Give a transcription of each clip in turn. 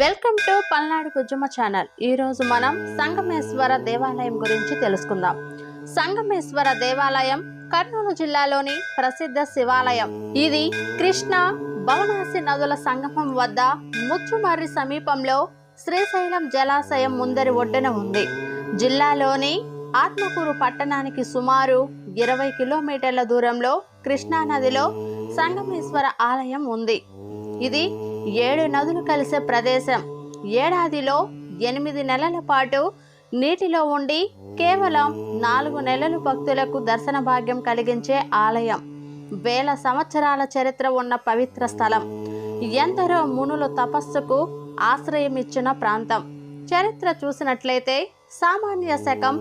Welcome to Palnadu కుజుమ channel. ఈరోజు మనం సంగమేశ్వర దేవాలయం గురించి తెలుసుకుందాం. సంగమేశ్వర దేవాలయం కర్నూలు జిల్లాలోని ప్రసిద్ధ శివాలయం. ఇది కృష్ణ భవనాసి నదుల సంగమం వద్ద ముచ్చుమర్రి సమీపంలో శ్రీశైలం జలాశయం ముందరి ఒడ్డున ఉంది. జిల్లాలోని ఆత్మకూరు పట్టణానికి సుమారు ఇరవై కిలోమీటర్ల దూరంలో కృష్ణా నదిలో సంగమేశ్వర ఆలయం ఉంది. ఇది ఏడు నదులు కలిసే ప్రదేశం. ఏడాదిలో ఎనిమిది నెలల పాటు నీటిలో ఉండి కేవలం నాలుగు నెలలు భక్తులకు దర్శన భాగ్యం కలిగించే ఆలయం. వేల సంవత్సరాల చరిత్ర ఉన్న పవిత్ర స్థలం. ఎందరో మునులు తపస్సుకు ఆశ్రయం ఇచ్చిన ప్రాంతం. చరిత్ర చూసినట్లయితే సామాన్య శకం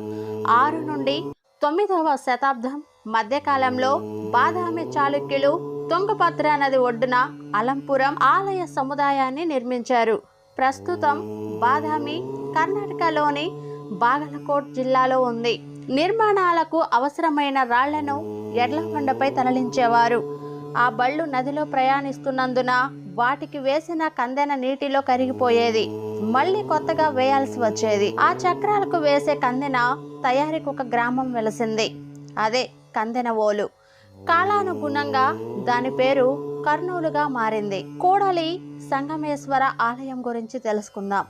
ఆరు నుండి తొమ్మిదవ శతాబ్దం మధ్యకాలంలో బాదామి చాళుక్యులు తుంగభద్ర నది ఒడ్డున అలంపురం ఆలయ సముదాయాన్ని నిర్మించారు. ప్రస్తుతం బాదామి కర్ణాటకలోని బాగలకోట్ జిల్లాలో ఉంది. నిర్మాణాలకు అవసరమైన రాళ్ళను ఎడ్లకొండపై తరలించేవారు. ఆ బళ్ళు నదిలో ప్రయాణిస్తున్నందున వాటికి వేసిన కందెన నీటిలో కరిగిపోయేది. మళ్ళీ కొత్తగా వేయాల్సి వచ్చేది. ఆ చక్రాలకు వేసే కందెన తయారీకి ఒక గ్రామం వెలసింది. అదే కందెన ఓలు. కాలానుగుణంగా దాని పేరు కర్నూలుగా మారింది. కోడలి సంగమేశ్వర ఆలయం గురించి తెలుసుకుందాం.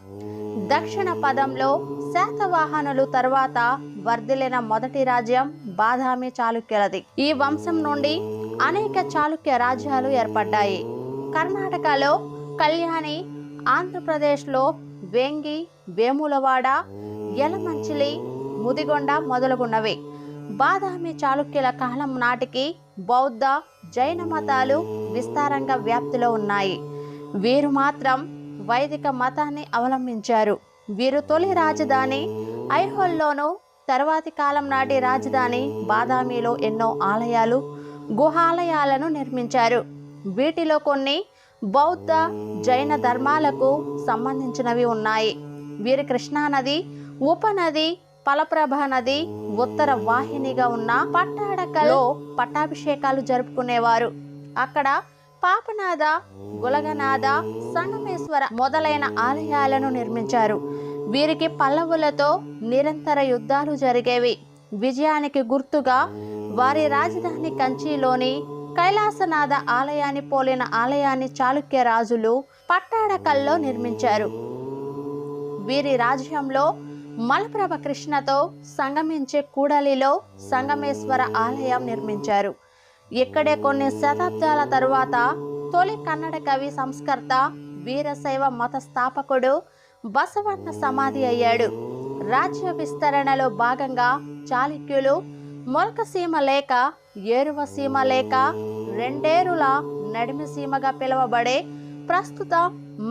దక్షిణ పదంలో శాతవాహనులు తర్వాత వర్ధిలిన మొదటి రాజ్యం బాదామి చాళుక్యులది. ఈ వంశం నుండి అనేక చాళుక్య రాజ్యాలు ఏర్పడ్డాయి. కర్ణాటకలో కళ్యాణి ఆంధ్రప్రదేశ్లో వేంగి వేములవాడ యలమంచిలి ముదిగొండ మొదలగున్నవి. బాదామి చాళుక్యుల కాలం నాటికి బౌద్ధ జైన మతాలు విస్తారంగా వ్యాప్తిలో ఉన్నాయి. వీరు మాత్రం వైదిక మతాన్ని అవలంబించారు. వీరు తొలి రాజధాని ఐహోల్లోను తర్వాతి కాలం నాటి రాజధాని బాదామిలో ఎన్నో ఆలయాలు గుహాలయాలను నిర్మించారు. వీటిలో కొన్ని బౌద్ధ జైన ధర్మాలకు సంబంధించినవి ఉన్నాయి. వీరి కృష్ణానది ఉపనది పలప్రభ నది ఉత్తర వాహినిగా ఉన్న పట్టాడకలో పట్టాభిషేకాలు జరుపుకునేవారు. అక్కడ పాపనాథ గులగనాథ సంగమేశ్వర మొదలైన ఆలయాలను నిర్మించారు. వీరికి పల్లవులతో నిరంతర యుద్ధాలు జరిగేవి. విజయానికి గుర్తుగా వారి రాజధాని కంచిలోని కైలాసనాథ ఆలయాన్ని పోలిన ఆలయాన్ని చాళుక్య రాజులు పట్టాడకల్లో నిర్మించారు. వీరి రాజ్యంలో మలప్రభ కృష్ణతో సంగమించే కూడలిలో సంగమేశ్వర ఆలయం నిర్మించారు. ఇక్కడే కొన్ని శతాబ్దాల తరువాత తొలి కన్నడ కవి సంస్కర్త వీరశైవ మత స్థాపకుడు బసవన్న సమాధి అయ్యాడు. రాజ్య విస్తరణలో భాగంగా చాళుక్యులు మొలకసీమ లేక ఏరువ సీమ లేక రెండేరుల నడిమి సీమగా పిలువబడే ప్రస్తుత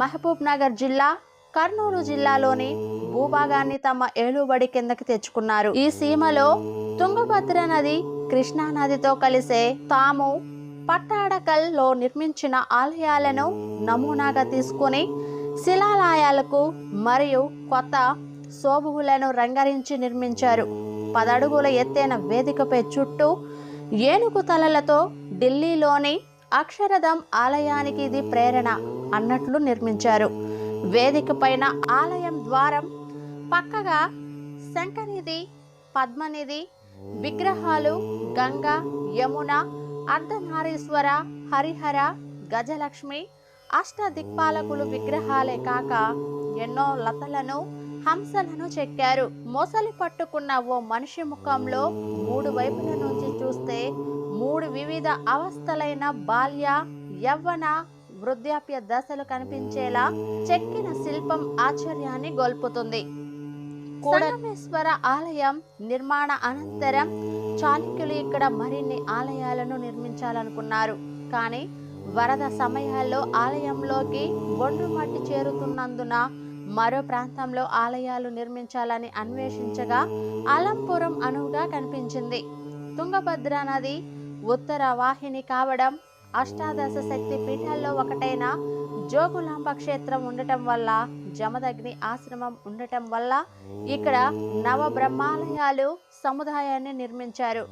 మహబూబ్ నగర్ జిల్లా కర్నూలు జిల్లాలోని భూభాగాన్ని తమ ఏలుబడి కిందకి తెచ్చుకున్నారు. ఈ సీమలో తుంగభద్ర నది కృష్ణా నదితో కలిసే తాము పట్టాడకల్లో నిర్మించిన ఆలయాలను నమూనాగా తీసుకుని శిలాలయాలకు మరియు కొత్త శోభువులను రంగరించి నిర్మించారు. పదడుగుల ఎత్తైన వేదికపై చుట్టూ ఏనుగు తలలతో ఢిల్లీలోని అక్షరధం ఆలయానికి ఇది ప్రేరణ అన్నట్లు నిర్మించారు. వేదిక పైన ఆలయం ద్వారం పక్కగా శంఖనిధి పద్మనిధి విగ్రహాలు గంగ యమున అర్ధనారీశ్వర హరిహర గజలక్ష్మి అష్టదిక్పాలకులు విగ్రహాలే కాక ఎన్నో లతలను హంసలను చెక్కారు. మొసలి పట్టుకున్న ఓ మనిషి ముఖంలో మూడు వైపుల నుంచి చూస్తే మూడు వివిధ అవస్థలైన బాల్య యవ్వన వృద్ధాప్య దశలు కనిపించేలా చెక్కిన శిల్పం ఆశ్చర్యాన్ని గొల్పుతుంది. కోడమేశ్వర ఆలయం నిర్మాణ అనంతరం చాళుక్యులు ఇక్కడ మరిన్ని ఆలయాలను నిర్మించాలనుకున్నారు. కానీ వరద సమయాల్లో ఆలయంలోకి ఒండ్రు మట్టి చేరుతున్నందున మరో ప్రాంతంలో ఆలయాలు నిర్మించాలని అన్వేషించగా అలంపురం అనువుగా కనిపించింది. తుంగభద్ర నది ఉత్తర వాహిని కావడం అష్టాదశ శక్తి పీఠాల్లో ఒకటైన జోగులాంబ క్షేత్రం ఉండటం వల్ల జమదగ్ని ఆశ్రమం ఉండటం వల్ల ఇక్కడ నవ బ్రహ్మాలయాలు సముదాయాన్ని నిర్మించారు.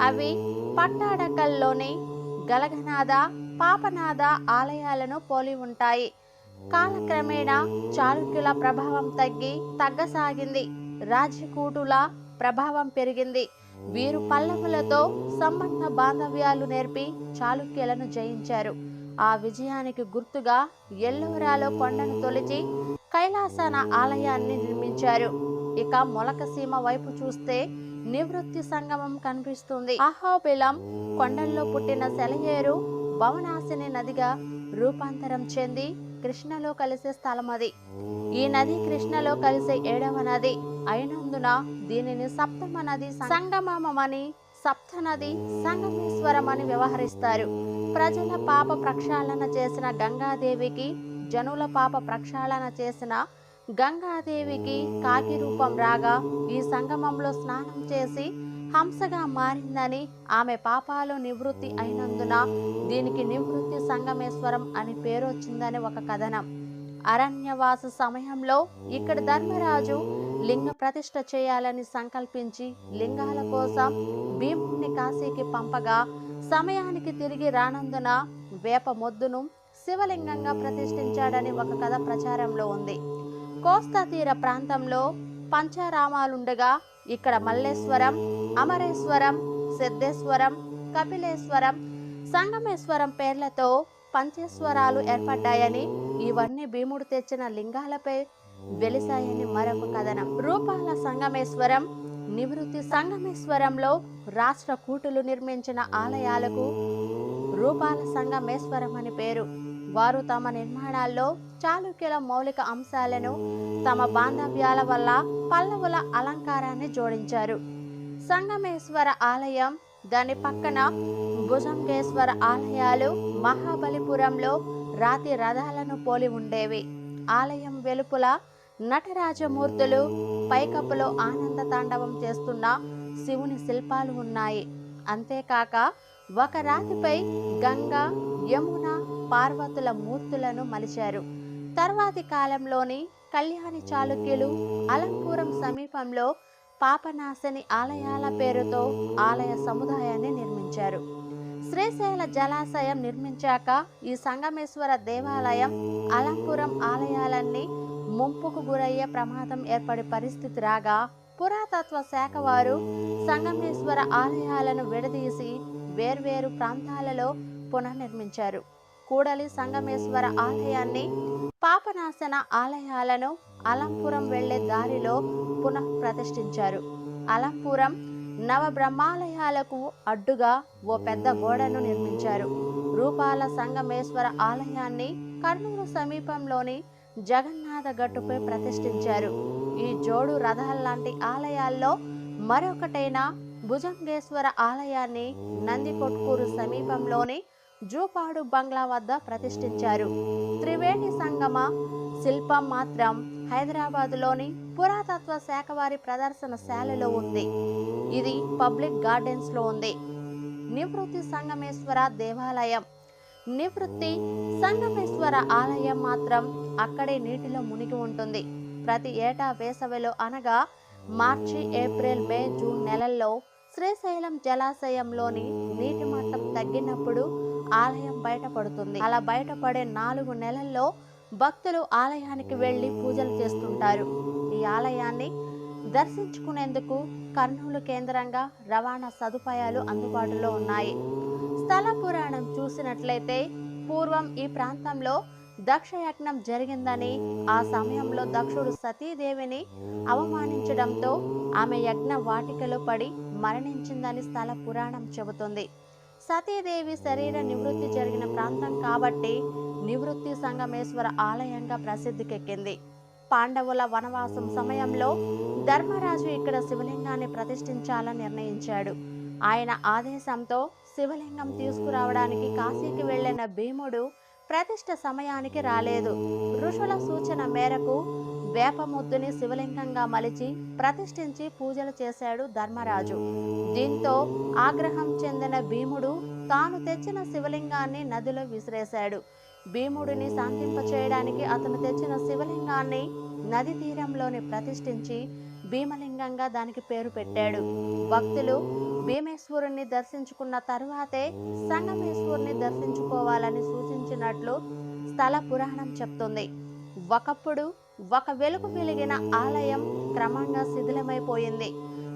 అవి పట్టాడకల్లోని గలగనాథ పాపనాథ ఆలయాలను పోలి ఉంటాయి. కాలక్రమేణా చాళుక్యుల ప్రభావం తగ్గి తగ్గసాగింది. రాజకూటుల ప్రభావం పెరిగింది. వీరు పల్లవులతో సంబంధ బాంధవ్యాలు నేర్పి చాళుక్యులను జయించారు. ఆ విజయానికి గుర్తుగా ఎల్లోరాలో కొండను తొలిచి కైలాసన ఆలయాన్ని నిర్మించారు. ఇక మొలకసీమ వైపు చూస్తే నివృత్తి సంగమం కనిపిస్తుంది. అహోబిలం కొండల్లో పుట్టిన సెలయేరు భవనాశిని నదిగా రూపాంతరం చెంది కృష్ణలో కలిసే స్థలం అది. ఈ నది కృష్ణలో కలిసే ఏడవ నది. అయినందున దీనిని సప్తమ నది సంగమమని సప్త నది సంగమేశ్వరం అని వ్యవహరిస్తారు. ప్రజల పాప ప్రక్షాళన చేసిన గంగాదేవికి జనుల పాప ప్రక్షాళన చేసిన గంగాదేవికి కాకి రూపం రాగా ఈ సంగమంలో స్నానం చేసి హంసగా మారిందని ఆమె పాపాలు నివృత్తి అయినందున దీనికి నివృత్తి సంగమేశ్వరం అని పేరు వచ్చిందని ఒక కథనం. అరణ్యవాస సమయంలో ఇక్కడ ధర్మరాజు లింగ ప్రతిష్ఠ చేయాలని సంకల్పించి లింగాల కోసం భీముని కాశీకి పంపగా సమయానికి తిరిగి రానందున వేప మొద్దును శివలింగంగా ప్రతిష్ఠించాడని ఒక కథ ప్రచారంలో ఉంది. కోస్తా తీర ప్రాంతంలో పంచారామాలుండగా ఇక్కడ మల్లేశ్వరం అమరేశ్వరం సిద్ధేశ్వరం కపిలేశ్వరం సంగమేశ్వరం పేర్లతో పంచేశ్వరాలు ఏర్పడ్డాయని ఇవన్నీ భీముడు తెచ్చిన లింగాలపై వెలిసాయని మరొక కథనం. రూపాల సంగమేశ్వరం నివృత్తి సంగమేశ్వరంలో రాష్ట్ర కూటులు నిర్మించిన ఆలయాలకు రూపాల సంగమేశ్వరం అని పేరు. వారు తమ నిర్మాణాల్లో చాళుక్యుల మౌలిక అంశాలను తమ బాంధవ్యాల వల్ల పల్లవుల అలంకారాన్ని జోడించారు. సంగమేశ్వర ఆలయం దాని పక్కన భుజంగేశ్వర ఆలయాలు మహాబలిపురంలో రాతి రథాలను పోలి ఉండేవి. ఆలయం వెలుపుల నటరాజమూర్తులు పైకప్పులో ఆనంద తాండవం చేస్తున్న శివుని శిల్పాలు ఉన్నాయి. అంతేకాక ఒక రాతిపై గంగ యమున పార్వతుల మూర్తులను మలిచారు. తర్వాతి కాలంలోని కళ్యాణి చాళుక్యులు అలంపురం సమీపంలో పాపనాశని ఆలయాల పేరుతో ఆలయ సముదాయాన్ని నిర్మించారు. శ్రీశైల జలాశయం నిర్మించాక ఈ సంగమేశ్వర దేవాలయం అలంపురం ఆలయాలన్నీ ముంపుకు గురయ్యే ప్రమాదం ఏర్పడే పరిస్థితి రాగా పురాతత్వ శాఖ వారు సంగమేశ్వర ఆలయాలను విడదీసి వేర్వేరు ప్రాంతాలలో పునర్నిర్మించారు. కూడలి సంగమేశ్వర ఆలయాన్ని పాపనాశన ఆలయాలను అలంపురం వెళ్ళే దారిలో పునః ప్రతిష్ఠించారు అలంపురం నవబ్రహ్మాలయాలకు అడ్డుగా ఓ పెద్ద గోడను నిర్మించారు. రూపాల సంగమేశ్వర ఆలయాన్ని కర్నూలు సమీపంలోని జగన్నాథ గట్టుపై ప్రతిష్ఠించారు. ఈ జోడు రథాల్లాంటి ఆలయాల్లో మరొకటైన భుజంగేశ్వర ఆలయాన్ని నందికొట్కూరు సమీపంలోని జూపాడు బంగ్లా వద్ద ప్రతిష్ఠించారు. త్రివేణి సంగమ శిల్పం మాత్రం హైదరాబాదులోని పురాతత్వ శాఖ వారి ప్రదర్శనశాలలో ఉంది. ఇది పబ్లిక్ గార్డెన్స్లో ఉంది. నివృత్తి సంగమేశ్వర దేవాలయం. నివృత్తి సంగమేశ్వర ఆలయం మాత్రం అక్కడే నీటిలో మునిగి ఉంటుంది. ప్రతి ఏటా వేసవిలో అనగా మార్చి ఏప్రిల్ మే జూన్ నెలల్లో శ్రీశైలం జలాశయంలోని నీటి మట్టం తగ్గినప్పుడు ఆలయం బయటపడుతుంది. అలా బయటపడే నాలుగు నెలల్లో భక్తులు ఆలయానికి వెళ్ళి పూజలు చేస్తుంటారు. ఈ ఆలయాన్ని దర్శించుకునేందుకు కర్నూలు కేంద్రంగా రవాణా సదుపాయాలు అందుబాటులో ఉన్నాయి. స్థల పురాణం చూసినట్లయితే పూర్వం ఈ ప్రాంతంలో దక్షయజ్ఞం జరిగిందని ఆ సమయంలో దక్షుడు సతీదేవిని అవమానించడంతో ఆమె యజ్ఞ వాటికలో పడి మరణించిందని స్థల పురాణం చెబుతుంది. సతీదేవి శరీర నివృత్తి జరిగిన ప్రాంతం కాబట్టి నివృత్తి సంగమేశ్వర ఆలయంగా ప్రసిద్ధికెక్కింది. పాండవుల వనవాసం సమయంలో ధర్మరాజు ఇక్కడ శివలింగాన్ని ప్రతిష్ఠించాలని నిర్ణయించాడు. ఆయన ఆదేశంతో శివలింగం తీసుకురావడానికి కాశీకి వెళ్ళిన భీముడు ప్రతిష్ఠ సమయానికి రాలేదు. ఋషుల సూచన మేరకు వేపముద్దుని శివలింగంగా మలిచి ప్రతిష్ఠించి పూజలు చేశాడు ధర్మరాజు. దీంతో ఆగ్రహం చెందిన భీముడు తాను తెచ్చిన శివలింగాన్ని నదిలో విసిరేశాడు. భీముడిని శాంతింపచేయడానికి అతను తెచ్చిన శివలింగాన్ని నది తీరంలోని ప్రతిష్ఠించి భీమలింగంగా దానికి పేరు పెట్టాడు. భక్తులు భీమేశ్వరుణ్ణి దర్శించుకున్న తరువాతే సంగమేశ్వరుని దర్శించుకోవాలని సూచించినట్లు స్థల పురాణం చెప్తుంది. ఒకప్పుడు ఒక వెలుగు వెలిగిన ఆలయం క్రమంగా శిథిలమైపోయింది.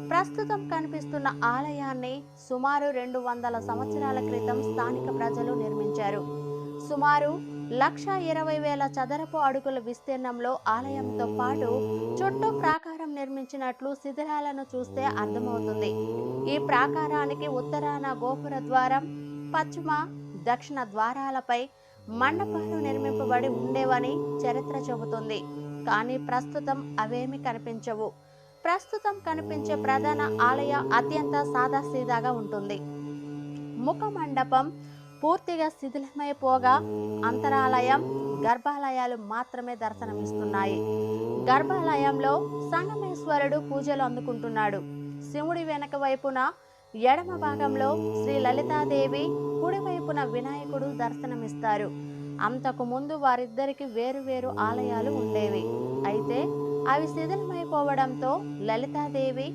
ప్రస్తుతం కనిపిస్తున్న ఆలయాన్ని సుమారు రెండు వందల సంవత్సరాల క్రితం స్థానిక ప్రజలు నిర్మించారు. సుమారు లక్ష ఇరవై వేల చదరపు అడుగుల విస్తీర్ణంలో ఆలయంతో పాటు చుట్టూ ప్రాకారం నిర్మించినట్లు శిథిలాలను చూస్తే అర్థమవుతుంది. ఈ ప్రాకారానికి ఉత్తరాన గోపుర ద్వారం పశ్చిమ దక్షిణ ద్వారాలపై మండపాలు నిర్మింపబడి ఉండేవని చరిత్ర చెబుతుంది. కానీ ప్రస్తుతం అవేమి కనిపించవు. ప్రస్తుతం కనిపించే ప్రధాన ఆలయ అత్యంత సాదాసీదాగా ఉంటుంది. ముఖ మండపం పూర్తిగా శిథిలమైపోగా అంతరాలయం గర్భాలయాలు మాత్రమే దర్శనమిస్తున్నాయి. గర్భాలయంలో సంగమేశ్వరుడు పూజలు అందుకుంటున్నాడు. శివుడి వెనక వైపున ఎడమ భాగంలో శ్రీ లలితాదేవి కుడివైపున వినాయకుడు దర్శనమిస్తారు. అంతకు ముందు వారిద్దరికి వేరు వేరు ఆలయాలు ఉండేవి. అయితే అవి శిథిలమైపోవడంతో లలితాదేవి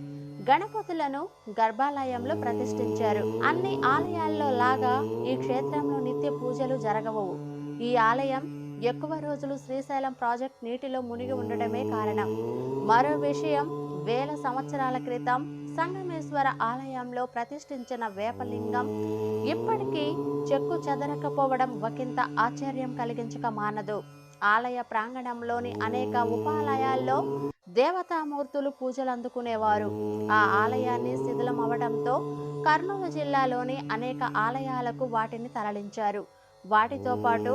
గణపతులను గర్భాలయంలో ప్రతిష్ఠించారు. అన్ని ఆలయాల్లో లాగా ఈ క్షేత్రంలో నిత్య పూజలు జరగవు. ఈ ఆలయం ఎక్కువ రోజులు శ్రీశైలం ప్రాజెక్ట్ నీటిలో మునిగి ఉండడమే కారణం. మరో విషయం వేల సంవత్సరాల క్రితం సంగమేశ్వర ఆలయంలో ప్రతిష్ఠించిన వేపలింగం ఇప్పటికీ చెక్కు చెదరకపోవడం ఒకంత ఆశ్చర్యం కలిగించక మానదు. ఆలయ ప్రాంగణంలోని అనేక ఉపాలయాల్లో దేవతామూర్తులు పూజలు అందుకునేవారు ఆ ఆలయాన్ని శిథిలం అవడంతో కర్నూలు జిల్లాలోని అనేక ఆలయాలకు వాటిని తరలించారు. వాటితో పాటు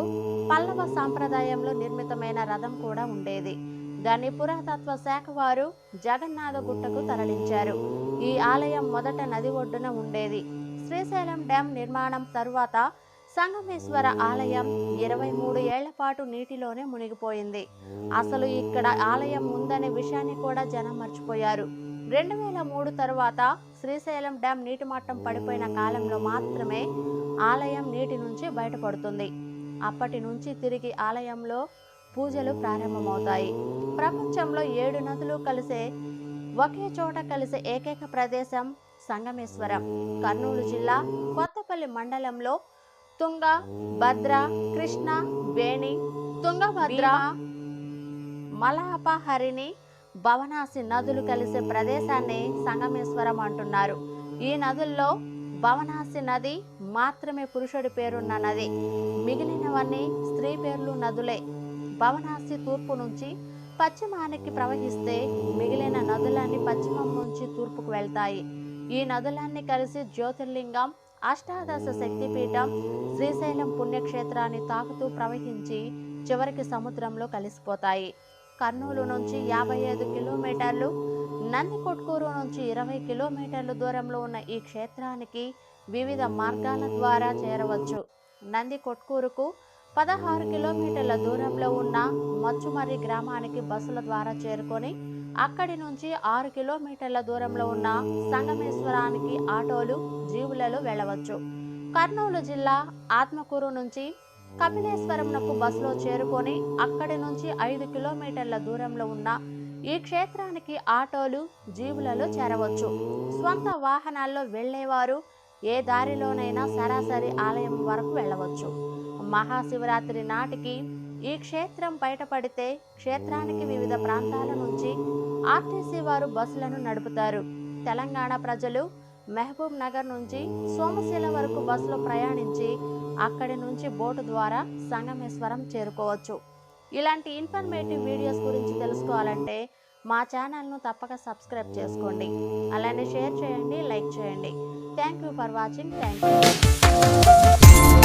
పల్లవ సాంప్రదాయంలో నిర్మితమైన రథం కూడా ఉండేది. దాన్ని పురాతత్వ శాఖ వారు జగన్నాథ గుట్టకు తరలించారు. ఈ ఆలయం మొదట నది ఒడ్డున ఉండేది. శ్రీశైలం డ్యాం నిర్మాణం తరువాత సంగమేశ్వర ఆలయం ఇరవై మూడు ఏళ్ళ పాటు నీటిలోనే మునిగిపోయింది. అసలు ఇక్కడ ఆలయం ఉందనే విషయాన్ని కూడా జనం మర్చిపోయారు. రెండు వేల మూడు తరువాత శ్రీశైలం డ్యాం నీటి మట్టం పడిపోయిన కాలంలో మాత్రమే ఆలయం నీటి నుంచి బయటపడుతుంది. అప్పటి నుంచి తిరిగి ఆలయంలో పూజలు ప్రారంభమవుతాయి. ప్రపంచంలో ఏడు నదులు కలిసే ఒకే చోట కలిసే ఏకైక ప్రదేశం సంగమేశ్వరం. కర్నూలు జిల్లా కొత్తపల్లి మండలంలో తుంగ భద్ర కృష్ణ వేణి తుంగభద్ర మలహపహరిణి భవనాసి నదులు కలిసే ప్రదేశాన్ని సంగమేశ్వరం అంటున్నారు. ఈ నదుల్లో భవనాసి నది మాత్రమే పురుషుడి పేరున్న నది. మిగిలినవన్నీ స్త్రీ పేర్లు నదులే. భవనాసి తూర్పు నుంచి పశ్చిమానికి ప్రవహిస్తే మిగిలిన నదులన్నీ పశ్చిమం నుంచి తూర్పుకు వెళ్తాయి. ఈ నదులన్నీ కలిసి జ్యోతిర్లింగం అష్టాదశ శక్తిపీఠం శ్రీశైలం పుణ్యక్షేత్రాన్ని తాకుతూ ప్రవహించి చివరికి సముద్రంలో కలిసిపోతాయి. కర్నూలు నుంచి యాభై ఐదు కిలోమీటర్లు నందికొట్కూరు నుంచి ఇరవై కిలోమీటర్ల దూరంలో ఉన్న ఈ క్షేత్రానికి వివిధ మార్గాల ద్వారా చేరవచ్చు. నంది కొట్కూరుకు పదహారు కిలోమీటర్ల దూరంలో ఉన్న మచ్చుమర్రి గ్రామానికి బస్సుల ద్వారా చేరుకొని అక్కడి నుంచి ఆరు కిలోమీటర్ల దూరంలో ఉన్న సంగమేశ్వరానికి ఆటోలు జీవులలో వెళ్ళవచ్చు. కర్నూలు జిల్లా ఆత్మకూరు నుంచి కపిలేశ్వరంనకు బస్సులో చేరుకొని అక్కడి నుంచి ఐదు కిలోమీటర్ల దూరంలో ఉన్న ఈ క్షేత్రానికి ఆటోలు జీవులలో చేరవచ్చు. స్వంత వాహనాల్లో వెళ్ళేవారు ఏ దారిలోనైనా సరాసరి ఆలయం వరకు వెళ్ళవచ్చు. మహాశివరాత్రి నాటికి ఈ క్షేత్రం బయటపడితే క్షేత్రానికి వివిధ ప్రాంతాల నుంచి ఆర్టీసీ వారు బస్సులను నడుపుతారు. తెలంగాణ ప్రజలు మహబూబ్ నగర్ నుంచి సోమశిల వరకు బస్సులో ప్రయాణించి అక్కడి నుంచి బోటు ద్వారా సంగమేశ్వరం చేరుకోవచ్చు. ఇలాంటి ఇన్ఫర్మేటివ్ వీడియోస్ గురించి తెలుసుకోవాలంటే మా ఛానల్ను తప్పక సబ్స్క్రైబ్ చేసుకోండి. అలానే షేర్ చేయండి లైక్ చేయండి. Thank you for watching thank you.